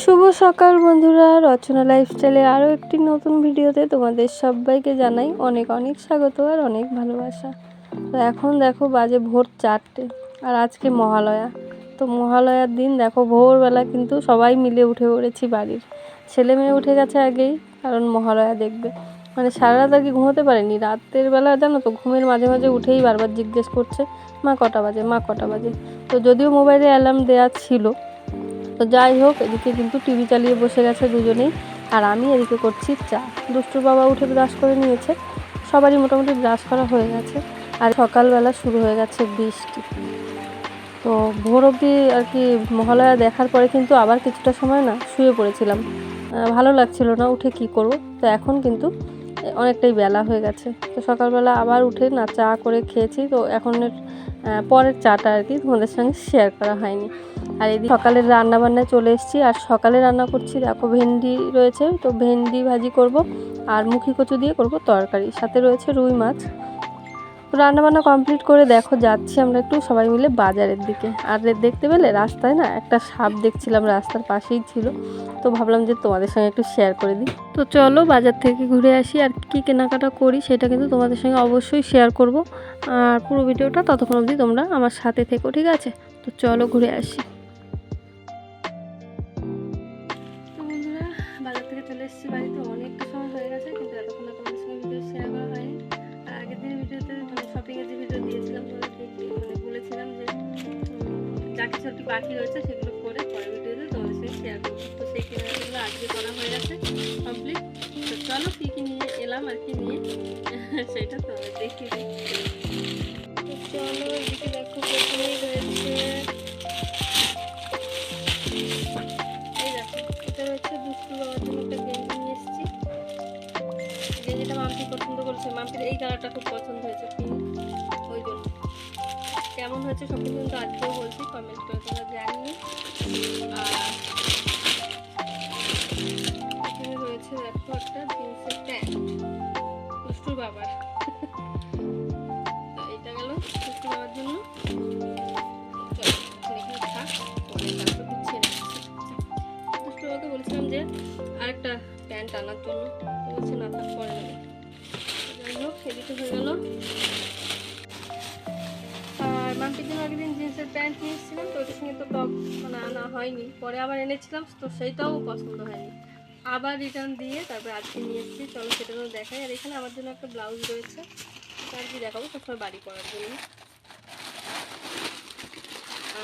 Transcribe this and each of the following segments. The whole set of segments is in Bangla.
শুভ সকাল বন্ধুরা, রচনা লাইফস্টাইলের আরও একটি নতুন ভিডিওতে তোমাদের সবাইকে জানাই অনেক অনেক স্বাগত আর অনেক ভালোবাসা। তো এখন দেখো বাজে ভোর চারটে আর আজকে মহালয়া। তো মহালয়ার দিন দেখো ভোরবেলা কিন্তু সবাই মিলে উঠে পড়েছি বাড়ির। ছেলে মেয়ে উঠে গেছে আগেই, কারণ মহালয়া দেখবে। মানে সারা রাত আর কি ঘুমোতে পারেনি। রাতের বেলা জানো তো ঘুমের মাঝে মাঝে উঠেই বারবার জিজ্ঞেস করছে, মা কটা বাজে? মা কটা বাজে? তো যদিও মোবাইলে অ্যালার্ম দেওয়া ছিল তো যাই হোক, এদিকে কিন্তু টিভি চালিয়ে বসে গেছে দুজনেই। আর আমি এদিকে করছি চা। দুষ্টুর বাবা উঠে ব্রাশ করে নিয়েছে। সবারই মোটামুটি ব্রাশ করা হয়ে গেছে। আর সকালবেলা শুরু হয়ে গেছে বৃষ্টি। তো ভোর অবধি আর কি মহালয়া দেখার পরে কিন্তু আবার কিছুটা সময় না শুয়ে পড়েছিলাম। ভালো লাগছিল না উঠে কি করব। তো এখন কিন্তু অনেকটাই বেলা হয়ে গেছে। তো সকালবেলা আবার উঠে না চা করে খেয়েছি। তো এখন পরের চাটা আর কি তোমাদের সঙ্গে শেয়ার করা হয়নি। আর এদিকে সকালের রান্না বান্নায় চলে এসেছি, আর সকালে রান্না করছি, দেখো ভেন্ডি রয়েছে, তো ভেন্ডি ভাজি করব, আর মুখি কচু দিয়ে করব তরকারি। সাথে রয়েছে রুই মাছ। তো রান্নাবান্না কমপ্লিট করে দেখো, যাচ্ছি আমরা একটু সবাই মিলে বাজারের দিকে। আর দেখতে পেলে রাস্তায় না একটা সাপ দেখছিলাম, রাস্তার পাশেই ছিল। তো ভাবলাম যে তোমাদের সঙ্গে একটু শেয়ার করে দিই। তো চলো বাজার থেকে ঘুরে আসি আর কী কেনাকাটা করি, সেটা কিন্তু তোমাদের সঙ্গে অবশ্যই শেয়ার করব। আর পুরো ভিডিওটা ততক্ষণ অবধি তোমরা আমার সাথে থেকো, ঠিক আছে? তো চলো ঘুরে আসি। বাড়িতে, অনেকটা সময় হয়ে গেছে, কিন্তু এতক্ষণ তোমাদের সঙ্গে ভিডিও শেয়ার করা হয়নি। আগের দিনের ভিডিওতে মানে শপিংয়ের যে ভিডিও দিয়েছিলাম তোমাদেরকে মানে বলেছিলাম যে যা কিছু একটু বাকি রয়েছে সেগুলো করে পরের ভিডিওতে তোমাদের সঙ্গে শেয়ার করব। তো সেই কেনাকাটাগুলো আজকে করা হয়ে গেছে কমপ্লিট তো চলো কী কী নিয়ে এলাম আর কি নিয়ে, সেটা তোমাদের দেখিয়ে দিই। তো চলো এদিকে দেখো প্রথমেই রয়েছে কালারটা খুব পছন্দ হয়েছে পিঙ্ক ওই জন্য কেমন হয়েছে সব কিন্তু আজকেও বলছি কমেন্ট করে তোমরা জানিয়ে এখানে রয়েছে দেখো একটা জিন্সের প্যান্ট দুষ্টুর বাবার। এটা গেল দুষ্টুর বাবার জন্য। বলছিলাম যে আরেকটা প্যান্ট আনার জন্য। বলছে না থাক পরে এদিকে হয়ে গেল। আর মাম্পির জন্য আগের দিন জিন্সের প্যান্ট নিয়ে এসেছিলাম, তো ওটার সঙ্গে তো টপ মানে আনা হয়নি। পরে আবার এনেছিলাম, তো সেইটাও পছন্দ হয়নি। আবার রিটার্ন দিয়ে তারপরে আজকে নিয়ে এসেছি। চলো সেটা তো দেখাই। আর এখানে আমার জন্য একটা ব্লাউজ রয়েছে। আর কি দেখাবো সবসময় বাড়ি করার জন্য।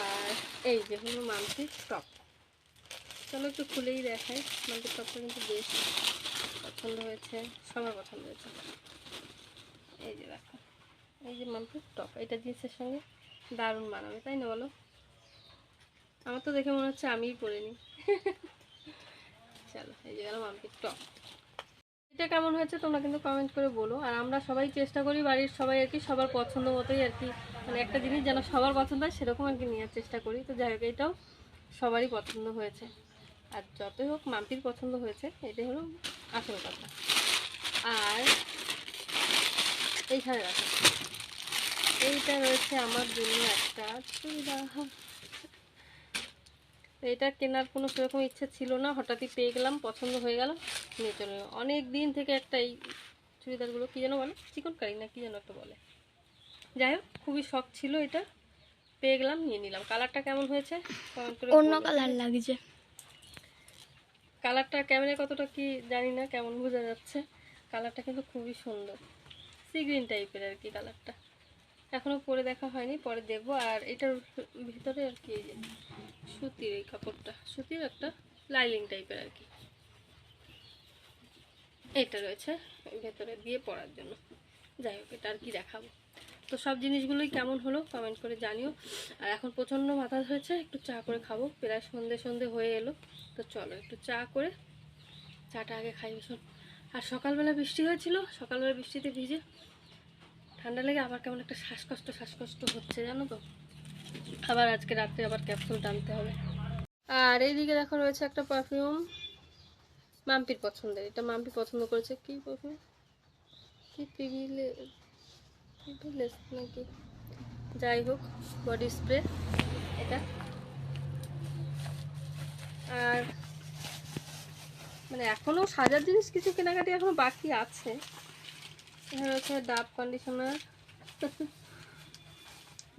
আর এই যে হলো মাম্পির টপ। চলো একটু খুলেই দেখাই। মাম্পির টপটা কিন্তু বেশ পছন্দ হয়েছে সবার পছন্দ হয়েছে। এই যে দেখো, এই যে মাম্পির টপ, এটা জিন্সের সঙ্গে দারুণ মানাবে তাই না বলো? আমার তো দেখে মনে হচ্ছে আমিই পরে নিই। চলো, এই যে গেল মাম্পির টপ। এটা কেমন হয়েছে তোমরা কিন্তু কমেন্ট করে বলো। আর আমরা সবাই চেষ্টা করি, বাড়ির সবাই আর কি সবার পছন্দ মতোই আর কি মানে একটা জিনিস যেন সবার পছন্দ হয় সেরকম আর কি নেওয়ার চেষ্টা করি। তো যাই হোক, এটাও সবারই পছন্দ হয়েছে। আর যতই হোক মাম্পির পছন্দ হয়েছে, এটাই হলো আসল কথা। আর এইখানে রাখো। এইটা রয়েছে আমার জন্য একটা চুড়িদার। এটা কেনার কোনো সেরকম ইচ্ছে ছিল না হঠাৎই পেয়ে গেলাম পছন্দ হয়ে গেল নিয়ে চলে অনেক দিন থেকে একটা এই চুড়িদারগুলো কী যেন বলে? চিকন কারি না কী যেন একটা বলে। যাই হোক খুবই শখ ছিল এটা। পেয়ে গেলাম নিয়ে নিলাম। কালারটা কেমন হয়েছে? অন্য কালার লাগছে। কালারটা ক্যামেরায় কতটা কি জানি না কেমন বোঝা যাচ্ছে। কালারটা কিন্তু খুবই সুন্দর। সি গ্রিন টাইপের আর কি কালারটা। এখনও পরে দেখা হয়নি, পরে দেখব। আর এটার ভিতরে আর কি এই যে সুতির এই কাপড়টা, সুতির একটা লাইলিং টাইপের আর কি। এটা রয়েছে ভেতরে দিয়ে পরার জন্য। যাই হোক, এটা আর কি দেখাবো। তো সব জিনিসগুলোই কেমন হলো কমেন্ট করে জানিও। আর এখন প্রচণ্ড মাথা ধরেছে একটু চা করে খাব। প্রায় সন্ধে সন্ধে হয়ে এলো। তো চলো, একটু চা করে চাটা আগে খাই ভীষণ আর সকালবেলা বৃষ্টি হয়েছিল, সকালবেলা বৃষ্টিতে ভিজে ঠান্ডা লেগে আবার কেমন একটা শ্বাসকষ্ট শ্বাসকষ্ট হচ্ছে, জানো তো? আবার আজকে রাত্রে আবার ক্যাপসুল টানতে হবে। আর এইদিকে দেখো রয়েছে একটা পারফিউম মাম্পির পছন্দের। এটা মাম্পি পছন্দ করেছে। কি পারফিউম কি পিভিলে পিভিলেস নাকি? যাই হোক বডি স্প্রে এটা আর মানে এখনও সাজার জিনিস কিছু কেনাকাটি এখনও বাকি আছে। ডাব কন্ডিশনার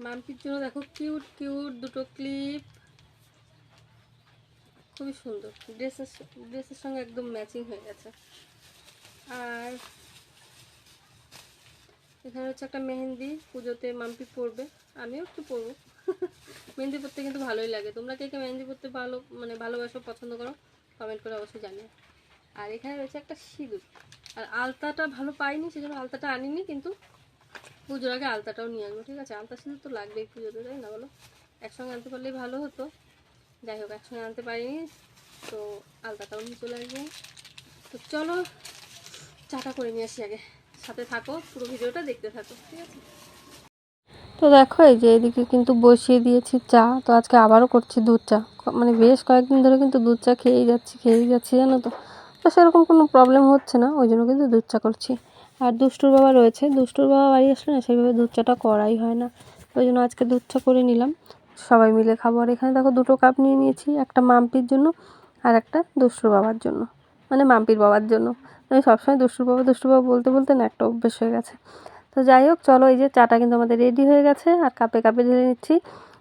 মাম্পির জন্য দেখো কিউট কিউট দুটো ক্লিপ। খুবই সুন্দর। ড্রেসের ড্রেসের সঙ্গে একদম ম্যাচিং হয়ে গেছে। আর এখানে হচ্ছে একটা মেহেন্দি, পুজোতে মাম্পি পরবে। আমিও একটু পরবো। মেহেন্দি পরতে কিন্তু ভালোই লাগে। তোমরা কে কে মেহেন্দি পরতে ভালো মানে ভালোবাসো, পছন্দ করো কমেন্ট করে অবশ্যই জানিও। আর এখানে রয়েছে একটা সিঁদুর। আর আলতাটা ভালো পাইনি, সেজন্য আলতাটা আনিনি, কিন্তু পুজোর আগে আলতাটাও নিয়ে আসব, ঠিক আছে? আলতা সিঁদুর তো লাগবেই পুজোতে, তাই না বলো? একসঙ্গে আনতে পারলেই ভালো হতো। যাই হোক, একসঙ্গে আনতে পারিনি, তো আলতাটাও নিয়ে চলে আসব। তো চলো, চাটা করে নিয়ে আসি আগে। সাথে থাকো, পুরো ভিডিওটা দেখতে থাকো, ঠিক আছে? তো দেখো, এই যে এদিকে কিন্তু বসিয়ে দিয়েছি চা। তো আজকে আবারও করছি দুধ চা। মানে বেশ কয়েকদিন ধরে কিন্তু দুধ চা খেয়েই যাচ্ছি খেয়েই যাচ্ছি, জানো তো। তো সেরকম কোনো প্রবলেম হচ্ছে না, ওই জন্য কিন্তু দুধ চা করছি। আর দুষ্টুর বাবা রয়েছে। দুষ্টুর বাবা বাড়ি আসলে না সেইভাবে দুধ চাটা করাই হয় না। ওই জন্য আজকে দুধ চা করে নিলাম। সবাই মিলে খাব। আর এখানে দেখো দুটো কাপ নিয়ে নিয়েছি, একটা মাম্পির জন্য আর একটা দুষ্টুর বাবার জন্য। মানে মাম্পির বাবার জন্য। আমি সবসময় দুষ্টুর বাবা দুষ্টুর বাবা বলতে বলতে না একটা অভ্যেস হয়ে গেছে। তো যাই হোক, চলো এই যে চাটা কিন্তু আমাদের রেডি হয়ে গেছে, আর কাপে কাপে ঢেলে নিচ্ছি।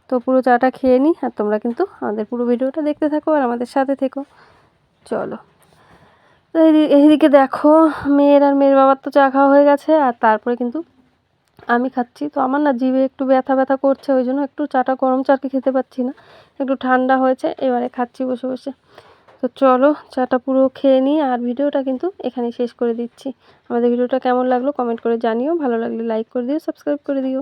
তো পুরো চাটা খেয়ে নিই আর তোমরা কিন্তু আমাদের পুরো ভিডিওটা দেখতে থাকো আর আমাদের সাথে থেকো। চলো। তো এইদি- এইদিকে দেখো, মেয়ের আর মেয়ের বাবার তো চা খাওয়া হয়ে গেছে, আর তারপরে কিন্তু আমি খাচ্ছি। তো আমার না জিভে একটু ব্যথা ব্যথা করছে, ওই জন্য একটু চাটা গরম চা কি খেতে পাচ্ছি না। একটু ঠান্ডা হয়েছে, এবারে খাচ্ছি বসে বসে। তো চলো চাটা পুরো খেয়ে নিই আর ভিডিওটা কিন্তু এখানে শেষ করে দিচ্ছি। আমাদের ভিডিওটা কেমন লাগল কমেন্ট করে জানিও। ভালো লাগলে লাইক করে দিও সাবস্ক্রাইব করে দিও।